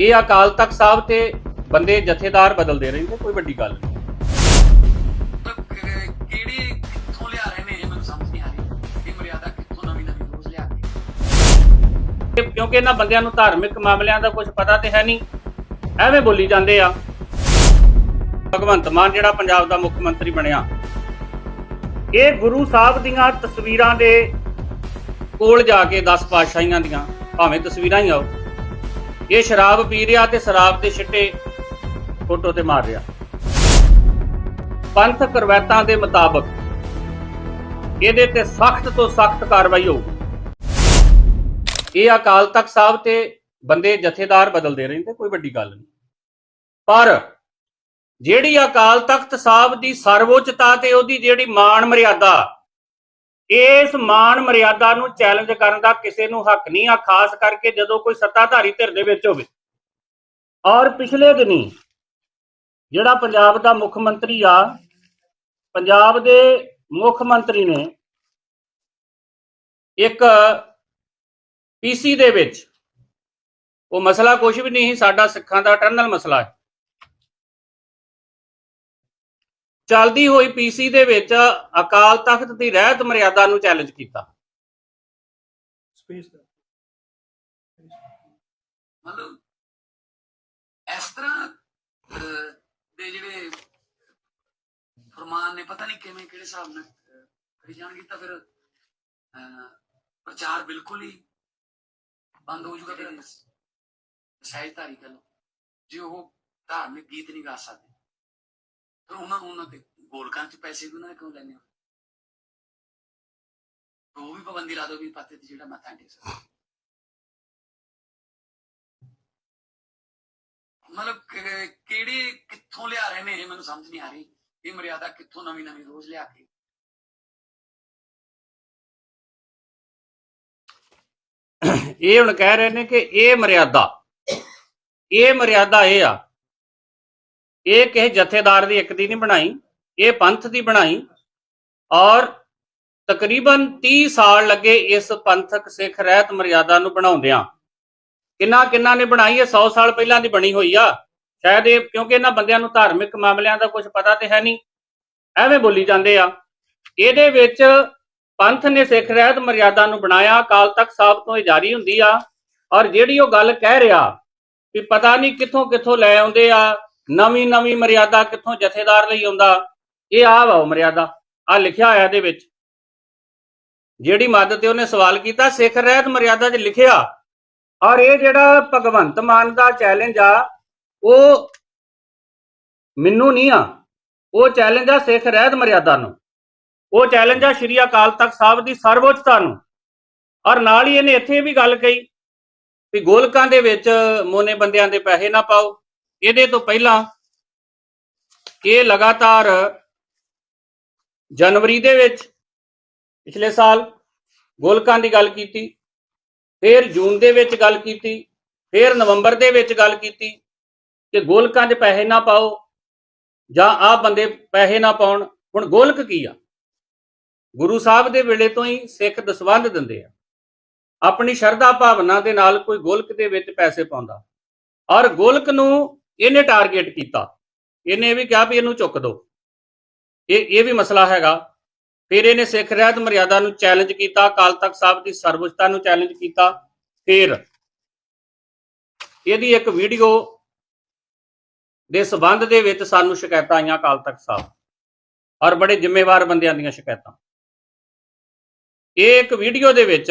ਇਹ ਅਕਾਲ ਤਖਤ ਸਾਹਿਬ ਤੇ ਬੰਦੇ ਜਥੇਦਾਰ ਬਦਲਦੇ ਰਹਿੰਦੇ ਕੋਈ ਵੱਡੀ ਗੱਲ ਨਹੀਂ। ਮਤਲਬ ਕਿ- ਕਿਹੜੀ ਕਿੱਥੋਂ ਲਿਆ ਰਹੇ ਨੇ ਇਹ ਮੈਨੂੰ ਸਮਝ ਨਹੀਂ ਆ ਰਹੀ। ਇਹ ਮਰਿਆਦਾ ਕਿੱਥੋਂ ਨਵੀਂ ਨਵੀਂ ਰੋਜ਼ ਲਿਆ ਕੇ। ਇਹ ਕਿਉਂਕਿ ਇਹਨਾਂ ਬੰਦਿਆਂ ਨੂੰ ਧਾਰਮਿਕ ਮਾਮਲਿਆਂ ਦਾ ਕੁਝ ਪਤਾ ਤੇ ਹੈ ਨਹੀਂ ਐਵੇਂ ਬੋਲੀ ਜਾਂਦੇ ਆ। ਭਗਵੰਤ ਮਾਨ ਜਿਹੜਾ ਪੰਜਾਬ ਦਾ ਮੁੱਖ ਮੰਤਰੀ ਬਣਿਆ। ਇਹ ਗੁਰੂ ਸਾਹਿਬ ਦੀਆਂ ਤਸਵੀਰਾਂ ਦੇ ਕੋਲ ਜਾ ਕੇ 10 ਪਾਤਸ਼ਾਹੀਆਂ ਦੀਆਂ ਭਾਵੇਂ ਤਸਵੀਰਾਂ ਹੀ ਆਓ। ਇਹ ਸ਼ਰਾਬ ਪੀ ਰਿਹਾ ਤੇ ਸ਼ਰਾਬ ਦੇ ਛਿੱਟੇ ਫੋਟੋ ਤੇ ਮਾਰ ਰਿਹਾ। ਪੰਥ ਰਵਾਇਤਾਂ ਦੇ ਮੁਤਾਬਕ ਇਹਦੇ ਤੇ ਸਖਤ ਤੋਂ ਸਖਤ ਕਾਰਵਾਈ ਹੋਊਗੀ ਇਹ ਅਕਾਲ ਤਖਤ ਸਾਹਿਬ ਤੇ ਬੰਦੇ ਜਥੇਦਾਰ ਬਦਲਦੇ ਰਹਿੰਦੇ, ਕੋਈ ਵੱਡੀ ਗੱਲ ਨਹੀਂ। ਪਰ ਜਿਹੜੀ ਅਕਾਲ ਤਖਤ ਸਾਹਿਬ ਦੀ ਸਰਵਉੱਚਤਾ ਤੇ ਉਹਦੀ ਜਿਹੜੀ ਮਾਣ ਮਰਿਆਦਾ ਇਸ ਮਾਣ ਮਰਿਆਦਾ ਨੂੰ ਚੈਲੰਜ ਕਰਨ ਦਾ ਕਿਸੇ ਨੂੰ ਹੱਕ ਨਹੀਂ ਆ ਖਾਸ ਕਰਕੇ ਜਦੋਂ ਕੋਈ ਸੱਤਾਧਾਰੀ ਧਿਰ ਦੇ ਵਿੱਚ ਹੋਵੇ। ਔਰ ਪਿਛਲੇ ਦਿਨੀ ਜਿਹੜਾ ਪੰਜਾਬ ਦਾ ਮੁੱਖ ਮੰਤਰੀ ਆ ਪੰਜਾਬ ਦੇ ਮੁੱਖ ਮੰਤਰੀ ਨੇ ਇੱਕ ਪੀਸੀ ਦੇ ਵਿੱਚ ਉਹ ਮਸਲਾ ਕੁਝ ਵੀ ਨਹੀਂ ਸੀ, ਸਾਡਾ ਸਿੱਖਾਂ ਦਾ ਟਰਨਲ ਮਸਲਾ ਹੈ। ਚੱਲਦੀ ਹੋਈ ਪੀਸੀ ਦੇ ਵਿੱਚ ਅਕਾਲ ਤਖਤ ਦੀ ਰਹਿਤ ਮਰਿਆਦਾ ਨੂੰ ਚੈਲੰਜ ਕੀਤਾ। ਸਪੇਸ ਦਾ। ਮਤਲਬ ਇਸ ਤਰ੍ਹਾਂ ਦੇ ਜਿਹੜੇ ਫਰਮਾਨ ਨੇ ਪਤਾ ਨਹੀਂ ਕਿਵੇਂ ਕਿਹੜੇ ਹਿਸਾਬ ਨਾਲ ਕਰੀ ਜਾਣਗੇ ਤਾਂ ਫਿਰ ਅਹ, ਪ੍ਰਚਾਰ ਬਿਲਕੁਲ ਹੀ ਬੰਦ ਹੋ ਜਾਊਗਾ ਫਿਰ ਸਹਿਜਧਾਰੀ ਗੱਲ। ਜੇ ਉਹ ਧਾਰਮਿਕ ਗੀਤ ਨਹੀਂ ਗਾ ਸਕਦੇ। ਫਿਰ ਉਹਨਾਂ ਨੂੰ ਗੋਲਕਾਂ 'ਚ ਪੈਸੇ ਵੀ ਉਹਨਾਂ ਨੇ ਕਿਉਂ ਲੈਣੇ ਉਹ ਵੀ ਪਾਬੰਦੀ ਲਾ ਦੋ ਵੀ ਪਾਤੇ ਤੇ ਜਿਹੜਾ ਮੱਥਾ ਟੇਕ ਸਕਦਾ। ਮਤਲਬ ਕਿ- ਕਿੱਥੋਂ ਲਿਆ ਰਹੇ ਨੇ ਮੈਨੂੰ ਸਮਝ ਨਹੀਂ ਆ ਰਹੀ। ਇਹ ਮਰਿਆਦਾ ਕਿੱਥੋਂ ਨਵੀਂ ਨਵੀਂ ਰੋਜ਼ ਲਿਆ ਕੇ। ਇਹ ਹੁਣ ਕਹਿ ਰਹੇ ਨੇ ਕਿ ਇਹ ਮਰਿਆਦਾ ਇਹ ਮਰਿਆਦਾ ਇਹ ਆ ਇਹ ਕਿਸੇ ਜਥੇਦਾਰ ਦੀ ਇੱਕ ਦੀ ਨਹੀਂ ਬਣਾਈ, ਇਹ ਪੰਥ ਦੀ ਬਣਾਈ। ਔਰ ਤਕਰੀਬਨ 30 ਸਾਲ ਲੱਗੇ ਇਸ ਪੰਥਕ ਸਿੱਖ ਰਹਿਤ ਮਰਿਆਦਾ ਨੂੰ ਬਣਾਉਂਦਿਆਂ। ਕਿੰਨਾ ਕਿੰਨਾ ਨੇ ਬਣਾਈ, ਇਹ 100 ਸਾਲ ਪਹਿਲਾਂ ਦੀ ਬਣੀ ਹੋਈ ਆ। ਸ਼ਾਇਦ ਇਹ ਕਿਉਂਕਿ ਇਹਨਾਂ ਬੰਦਿਆਂ ਨੂੰ ਧਾਰਮਿਕ ਮਾਮਲਿਆਂ ਦਾ ਕੁਝ ਪਤਾ ਤੇ ਹੈ ਨਹੀਂ। ਐਵੇਂ ਬੋਲੀ ਜਾਂਦੇ ਆ। ਇਹਦੇ ਵਿੱਚ ਪੰਥ ਨੇ ਸਿੱਖ ਰਹਿਤ ਮਰਿਆਦਾ ਨੂੰ ਬਣਾਇਆ, ਅਕਾਲ ਤਖਤ ਸਾਹਿਬ ਤੋਂ ਇਹ ਜਾਰੀ ਹੁੰਦੀ ਆ। ਔਰ ਜਿਹੜੀ ਉਹ ਗੱਲ ਕਹਿ ਰਿਹਾ ਵੀ ਪਤਾ ਨਹੀਂ ਕਿੱਥੋਂ ਕਿੱਥੋਂ ਲੈ ਆਉਂਦੇ ਆ ਨਵੀਂ ਨਵੀਂ ਮਰਿਆਦਾ ਕਿੱਥੋਂ ਜਥੇਦਾਰ ਲਈ ਆਉਂਦਾ? ਇਹ ਆ ਵਾ ਉਹ ਮਰਿਆਦਾ ਆ ਲਿਖਿਆ ਹੋਇਆ ਇਹਦੇ ਵਿੱਚ। ਜਿਹੜੀ ਮਦਦ ਤੇ ਉਹਨੇ ਸਵਾਲ ਕੀਤਾ, ਸਿੱਖ ਰਹਿਤ ਮਰਿਆਦਾ 'ਚ ਲਿਖਿਆ। ਔਰ ਇਹ ਜਿਹੜਾ ਭਗਵੰਤ ਮਾਨ ਦਾ ਚੈਲੰਜ ਆ, ਉਹ ਮੈਨੂੰ ਨਹੀਂ ਆ। ਉਹ ਚੈਲੰਜ ਆ ਸਿੱਖ ਰਹਿਤ ਮਰਿਆਦਾ ਨੂੰ। ਉਹ ਚੈਲੰਜ ਆ ਸ਼੍ਰੀ ਅਕਾਲ ਤਖਤ ਸਾਹਿਬ ਦੀ ਸਰਵਉੱਚਤਾ ਨੂੰ। ਔਰ ਨਾਲ ਹੀ ਇਹਨੇ ਇੱਥੇ ਵੀ ਗੱਲ ਕਹੀ ਵੀ ਗੋਲਕਾਂ ਦੇ ਵਿੱਚ ਮੋਨੇ ਬੰਦਿਆਂ ਦੇ ਪੈਸੇ ਨਾ ਪਾਓ। ਇਹਦੇ ਤੋਂ ਪਹਿਲਾਂ ਇਹ ਲਗਾਤਾਰ ਜਨਵਰੀ ਦੇ ਵਿੱਚ ਪਿਛਲੇ ਸਾਲ ਗੋਲਕਾਂ ਦੀ ਗੱਲ ਕੀਤੀ, ਫਿਰ ਜੂਨ ਦੇ ਵਿੱਚ ਗੱਲ ਕੀਤੀ, ਫਿਰ ਨਵੰਬਰ ਦੇ ਵਿੱਚ ਗੱਲ ਕੀਤੀ ਕਿ ਗੋਲਕਾਂ 'ਚ ਪੈਸੇ ਨਾ ਪਾਓ ਜਾਂ ਆਹ ਬੰਦੇ ਪੈਸੇ ਨਾ ਪਾਉਣ। ਹੁਣ ਗੋਲਕ ਕੀ ਆ? ਗੁਰੂ ਸਾਹਿਬ ਦੇ ਵੇਲੇ ਤੋਂ ਹੀ ਸਿੱਖ ਦਸਵੰਧ ਦਿੰਦੇ ਆ। ਆਪਣੀ ਸ਼ਰਧਾ ਭਾਵਨਾ ਦੇ ਨਾਲ ਕੋਈ ਗੋਲਕ ਦੇ ਵਿੱਚ ਪੈਸੇ ਪਾਉਂਦਾ। ਔਰ ਗੋਲਕ ਨੂੰ ਇਹਨੇ ਟਾਰਗੇਟ ਕੀਤਾ। ਇਹਨੇ ਇਹ ਵੀ ਕਿਹਾ ਵੀ ਇਹਨੂੰ ਚੁੱਕ ਦਿਓ ਇਹ ਇਹ ਵੀ ਮਸਲਾ ਹੈਗਾ। ਫਿਰ ਇਹਨੇ ਸਿੱਖ ਰਹਿਤ ਮਰਿਆਦਾ ਨੂੰ ਚੈਲੰਜ ਕੀਤਾ, ਅਕਾਲ ਤਖਤ ਸਾਹਿਬ ਦੀ ਸਰਵਉੱਚਤਾ ਨੂੰ ਚੈਲੰਜ ਕੀਤਾ। ਫਿਰ ਇਹਦੀ ਇੱਕ ਵੀਡੀਓ ਦੇ ਸਬੰਧ ਦੇ ਵਿੱਚ ਸਾਨੂੰ ਸ਼ਿਕਾਇਤਾਂ ਆਈਆਂ ਅਕਾਲ ਤਖਤ ਸਾਹਿਬ। ਔਰ ਬੜੇ ਜ਼ਿੰਮੇਵਾਰ ਬੰਦਿਆਂ ਦੀਆਂ ਸ਼ਿਕਾਇਤਾਂ। ਇਹ ਇੱਕ ਵੀਡੀਓ ਦੇ ਵਿੱਚ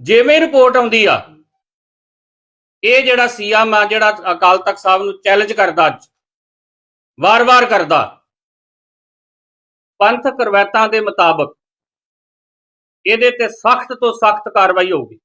ਜਿਵੇਂ ਰਿਪੋਰਟ ਆਉਂਦੀ ਆ, ਇਹ ਜਿਹੜਾ ਸੀਐਮ ਆ, ਜਿਹੜਾ ਅਕਾਲ ਤਖਤ ਸਾਹਿਬ ਨੂੰ ਚੈਲੰਜ ਕਰਦਾ ਅੱਜ, ਵਾਰ-ਵਾਰ ਕਰਦਾ, ਪੰਥ ਕਰਵੈਤਾਂ ਦੇ ਮੁਤਾਬਕ ਇਹਦੇ ਤੇ ਸਖਤ ਤੋਂ ਸਖਤ ਕਾਰਵਾਈ ਹੋਊਗੀ।